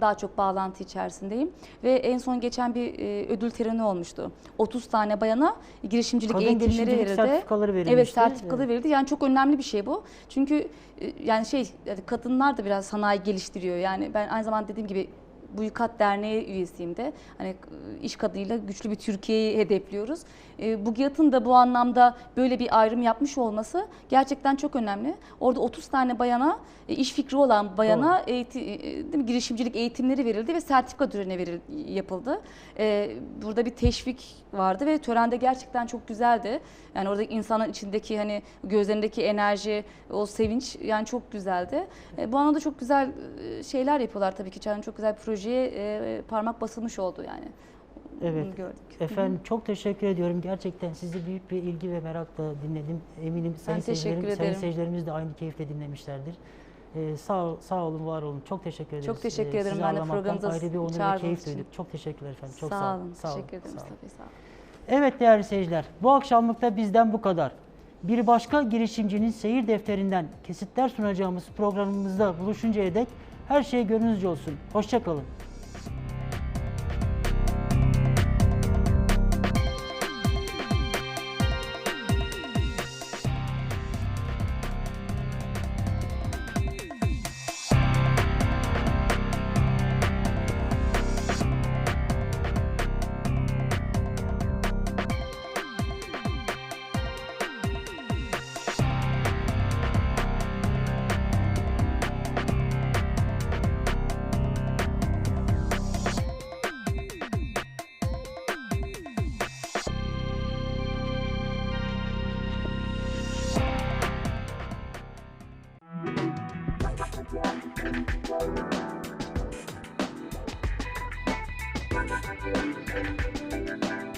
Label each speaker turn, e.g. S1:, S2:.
S1: daha çok bağlantı içerisindeyim. Ve en son geçen bir e, ödül töreni olmuştu. 30 tane bayana girişimcilik
S2: Kadın
S1: eğitimleri
S2: girişimcilik
S1: verildi.
S2: sertifikaları verilmişti.
S1: Evet sertifikaları verildi. Yani çok önemli bir şey bu. Çünkü e, yani şey yani kadınlar da biraz sanayi geliştiriyor. Yani ben aynı zamanda dediğim gibi bu Yukat Derneği üyesiyim de. Hani e, iş kadıyla güçlü bir Türkiye'yi hedefliyoruz. E, bu GİAD'ın da bu anlamda böyle bir ayrım yapmış olması gerçekten çok önemli. Orada 30 tane bayana, e, iş fikri olan bayana eğiti, e, değil mi, girişimcilik eğitimleri verildi ve sertifika töreni veril, yapıldı. E, burada bir teşvik vardı ve törende gerçekten çok güzeldi. Yani orada insanın içindeki hani gözlerindeki enerji, o sevinç yani çok güzeldi. E, bu anlamda çok güzel şeyler yapıyorlar tabii ki. Yani çok güzel bir projeye e, parmak basılmış oldu yani.
S2: Evet.
S1: Bunu gördük.
S2: Efendim çok teşekkür ediyorum. Gerçekten sizi büyük bir ilgi ve merakla dinledim. Eminim sayın,
S1: teşekkür
S2: seyircilerim, sayın seyircilerimiz de aynı keyifle dinlemişlerdir. Ee, sağ, ol- sağ olun, var olun. Çok teşekkür ederiz.
S1: Çok teşekkür
S2: Ee,
S1: ederim
S2: sizi
S1: ben de programınıza
S2: ayrı bir onur ve keyif
S1: için.
S2: duyduk. Çok teşekkürler efendim. Çok
S1: sağ,
S2: sağ,
S1: olun.
S2: Sağ olun.
S1: Teşekkür ederim
S2: Sağ olun.
S1: Bey. Sağ olun.
S2: Evet değerli seyirciler, bu akşamlık da bizden bu kadar. Bir başka girişimcinin seyir defterinden kesitler sunacağımız programımızda buluşuncaya dek her şey gönlünüzce olsun. Hoşçakalın. Thank you.